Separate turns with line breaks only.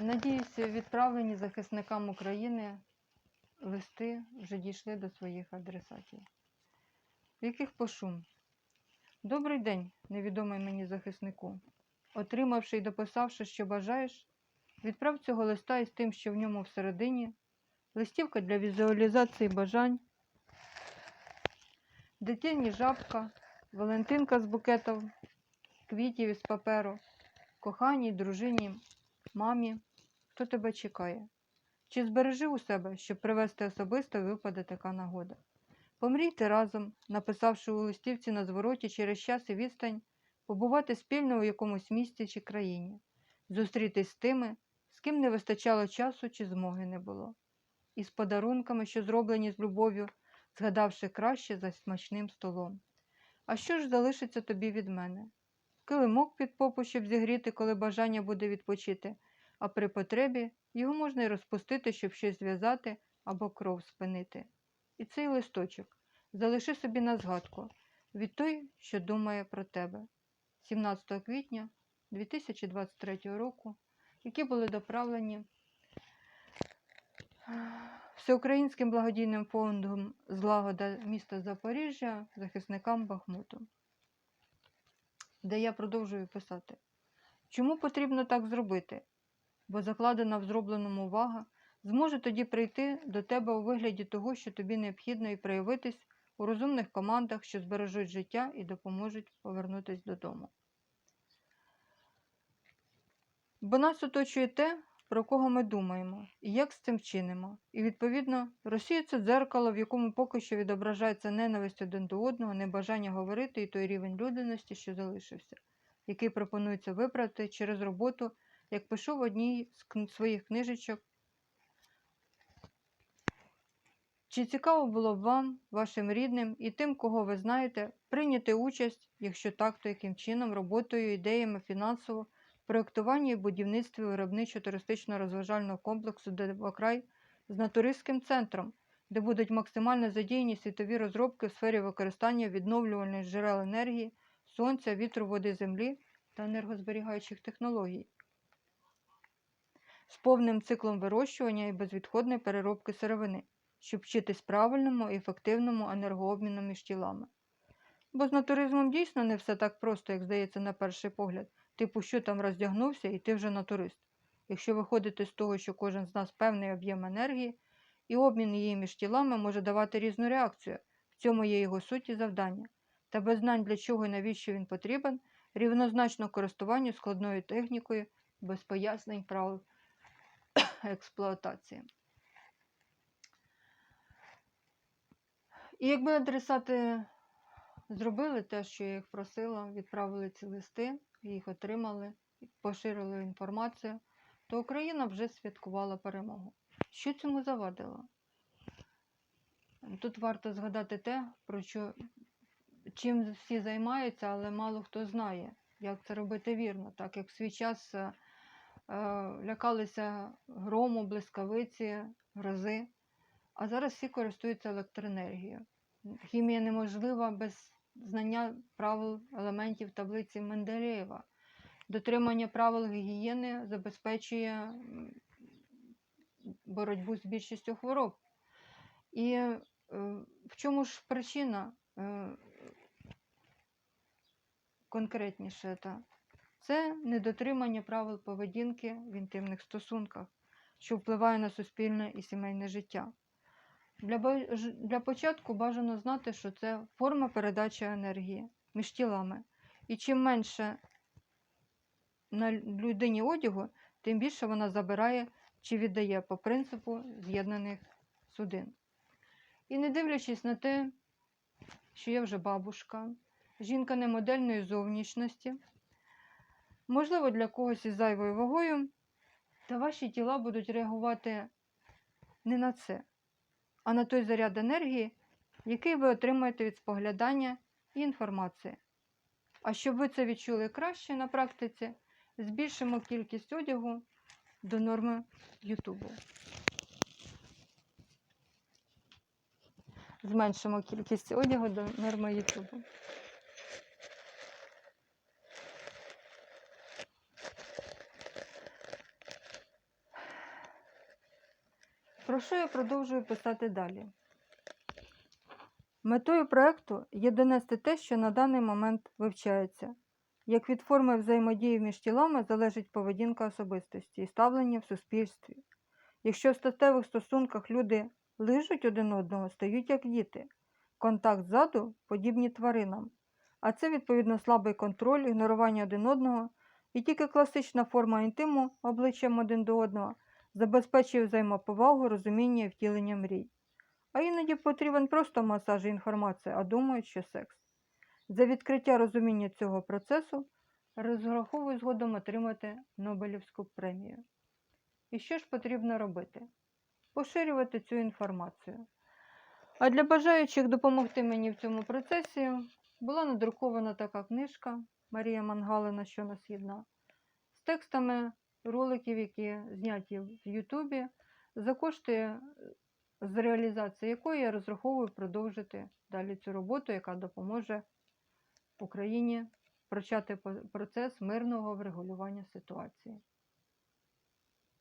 Надіюся, відправлені захисникам України листи вже дійшли до своїх адресатів. В яких пошум? Добрий день, невідомий мені захиснику. Отримавши і дописавши, що бажаєш, відправ цього листа із тим, що в ньому всередині, листівка для візуалізації бажань, дитині жабка, Валентинка з букетом квітів із паперу, коханій, дружині, мамі, хто тебе чекає. Чи збережи у себе, щоб привезти особисто випаде така нагода? Помрійте разом, написавши у листівці на звороті через час і відстань, побувати спільно у якомусь місті чи країні, зустрітись з тими, з ким не вистачало часу чи змоги не було, і з подарунками, що зроблені з любов'ю, згадавши краще за смачним столом. А що ж залишиться тобі від мене? Килимок під попу, щоб зігріти, коли бажання буде відпочити, а при потребі його можна й розпустити, щоб щось зв'язати або кров спинити. І цей листочок залиши собі на згадку від той, що думає про тебе. 17 квітня 2023 року, які були доправлені Всеукраїнським благодійним фондом Злагода міста Запоріжжя захисникам Бахмуту, де я продовжую писати. Чому потрібно так зробити? Бо закладена в зробленому увага зможе тоді прийти до тебе у вигляді того, що тобі необхідно і проявитись у розумних командах, що збережуть життя і допоможуть повернутися додому. Бо нас оточує те, про кого ми думаємо і як з цим чинимо. І, відповідно, Росія це дзеркало, в якому поки що відображається ненависть один до одного, небажання говорити і той рівень людяності, що залишився, який пропонується виправити через роботу, як пишу в одній з своїх книжечок. Чи цікаво було б вам, вашим рідним і тим, кого ви знаєте, прийняти участь, якщо так, то яким чином, роботою, ідеями, фінансово, проєктуванні і будівництві виробничо-туристично розважального комплексу «Девокрай» з натуристським центром, де будуть максимально задіяні світові розробки в сфері використання відновлювальних джерел енергії, сонця, вітру, води, землі та енергозберігаючих технологій з повним циклом вирощування і безвідходної переробки сировини, щоб вчитись правильному і ефективному енергообміну між тілами. Бо з натуризмом дійсно не все так просто, як здається на перший погляд. Типу, що там роздягнувся, і ти вже натурист. Якщо виходити з того, що кожен з нас певний об'єм енергії, і обмін її між тілами може давати різну реакцію, в цьому є його суть і завдання. Та без знань для чого і навіщо він потрібен, рівнозначно користуванню складною технікою, без пояснень правил експлуатації. І якби адресати зробили те, що я їх просила, відправили ці листи, їх отримали, поширили інформацію, то Україна вже святкувала перемогу. Що цьому завадило? Тут варто згадати те, про що чим всі займаються, але мало хто знає, як це робити вірно, так як в свій час е, лякалися грому, блискавиці, грози, а зараз всі користуються електроенергією. Хімія неможлива без знання правил елементів таблиці Менделєєва. Дотримання правил гігієни забезпечує боротьбу з більшістю хвороб. І е, в чому ж причина е, конкретніше? Та? Це недотримання правил поведінки в інтимних стосунках, що впливає на суспільне і сімейне життя. Для, для початку бажано знати, що це форма передачі енергії між тілами. І чим менше на людині одягу, тим більше вона забирає чи віддає по принципу з'єднаних судин. І не дивлячись на те, що я вже бабушка, жінка не модельної зовнішності, можливо, для когось із зайвою вагою, та ваші тіла будуть реагувати не на це, а на той заряд енергії, який ви отримаєте від споглядання і інформації. А щоб ви це відчули краще на практиці, збільшимо кількість одягу до норми Ютубу. Зменшимо кількість одягу до норми Ютубу. Про що я продовжую писати далі? Метою проекту є донести те, що на даний момент вивчається. Як від форми взаємодії між тілами залежить поведінка особистості і ставлення в суспільстві. Якщо в статевих стосунках люди лижуть один одного, стають як діти, контакт ззаду подібні тваринам, а це відповідно слабий контроль, ігнорування один одного, і тільки класична форма інтиму обличчям один до одного забезпечує взаємоповагу, розуміння і втілення мрій. А іноді потрібен просто масаж і інформація, а думають, що секс. За відкриття розуміння цього процесу розраховую згодом отримати Нобелівську премію. І що ж потрібно робити? Поширювати цю інформацію. А для бажаючих допомогти мені в цьому процесі була надрукована така книжка Марія Мангалина, що нас єдна, з текстами роликів, які зняті в Ютубі, за кошти е, з реалізації якої я розраховую продовжити далі цю роботу, яка допоможе Україні почати процес мирного врегулювання ситуації.